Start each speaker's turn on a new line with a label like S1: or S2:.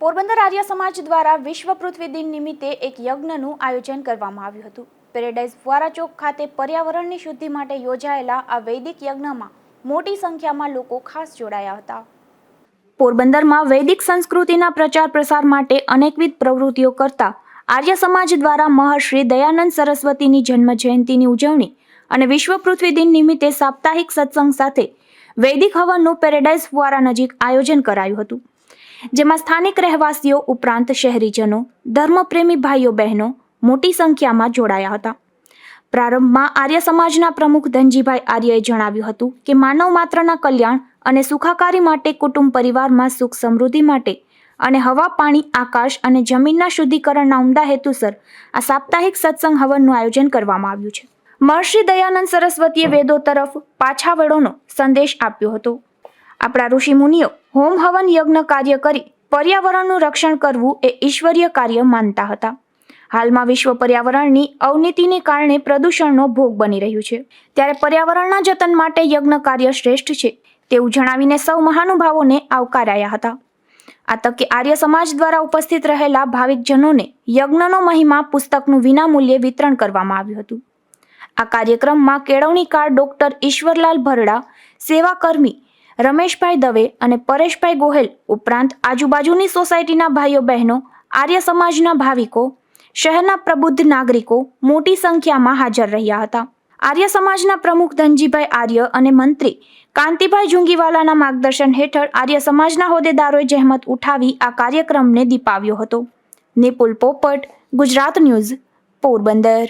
S1: પોરબંદર આર્ય સમાજ દ્વારા વિશ્વ પૃથ્વી દિન નિમિત્તે એક યજ્ઞનું આયોજન કરવામાં આવ્યું હતું. પેરેડાઇઝ ફુવારા ચોક ખાતે પર્યાવરણની શુદ્ધિ માટે યોજાયેલા આ વૈદિક યજ્ઞમાં મોટી સંખ્યામાં લોકો ખાસ જોડાયા હતા. પોરબંદરમાં વૈદિક સંસ્કૃતિના પ્રચાર પ્રસાર માટે અનેકવિધ પ્રવૃત્તિઓ કરતા આર્ય સમાજ દ્વારા મહર્ષિ દયાનંદ સરસ્વતીની જન્મ જયંતિની ઉજવણી અને વિશ્વ પૃથ્વી દિન નિમિત્તે સાપ્તાહિક સત્સંગ સાથે વૈદિક હવનનું પેરેડાઇઝ ફુવારા નજીક આયોજન કરાયું હતું. જેમાં સ્થાનિક રહેવાસીઓ ઉપરાંત શહેરીજનો, ધર્મપ્રેમી ભાઈઓ બહેનો મોટી સંખ્યામાં જોડાયા હતા. પ્રારંભમાં આર્ય સમાજના પ્રમુખ ધનજીભાઈ આર્યએ જણાવ્યું હતું કે માનવ માત્રના કલ્યાણ અને સુખાકારી માટે કુટુંબ પરિવારમાં સુખ સમૃદ્ધિ માટે અને હવા, પાણી, આકાશ અને જમીનના શુદ્ધિકરણના ઉમદા હેતુસર આ સાપ્તાહિક સત્સંગ હવનનું આયોજન કરવામાં આવ્યું છે. મહર્ષિ દયાનંદ સરસ્વતીએ વેદો તરફ પાછા વળોનો સંદેશ આપ્યો હતો. આપણા ઋષિ મુનિઓ હોમ હવન યજ્ઞ કાર્ય કરી પર્યાવરણનું રક્ષણ કરવું એ ઈશ્વરીય કાર્ય માનતા હતા. હાલમાં વિશ્વ પર્યાવરણની અવનીતિને કારણે પ્રદૂષણનો ભોગ બની રહ્યું છે. ત્યારે પર્યાવરણના જતન માટે યજ્ઞ કાર્ય શ્રેષ્ઠ છે તેવું જણાવીને સૌ મહાનુભાવોને આવકારાયા હતા. આ તકે આર્ય સમાજ દ્વારા ઉપસ્થિત રહેલા ભાવિકજનોને યજ્ઞનો મહિમા પુસ્તકનું વિનામૂલ્યે વિતરણ કરવામાં આવ્યું હતું. આ કાર્યક્રમમાં કેળવણીકાર ડોક્ટર ઈશ્વરલાલ ભરડા, સેવાકર્મી રમેશભાઈ દવે અને પરેશભાઈ ગોહેલ ઉપરાંત આજુબાજુની સોસાયટીના ભાઈઓ બહેનો, આર્ય સમાજના ભાવિકો, શહેરના પ્રબુદ્ધ નાગરિકો મોટી સંખ્યામાં હાજર રહ્યા હતા. આર્ય સમાજના પ્રમુખ ધનજીભાઈ આર્ય અને મંત્રી કાંતિભાઈ જુંગીવાલાના માર્ગદર્શન હેઠળ આર્ય સમાજના હોદ્દેદારોએ જહેમત ઉઠાવી આ કાર્યક્રમને દીપાવ્યો હતો. નિપુલ પોપટ, ગુજરાત ન્યૂઝ, પોરબંદર.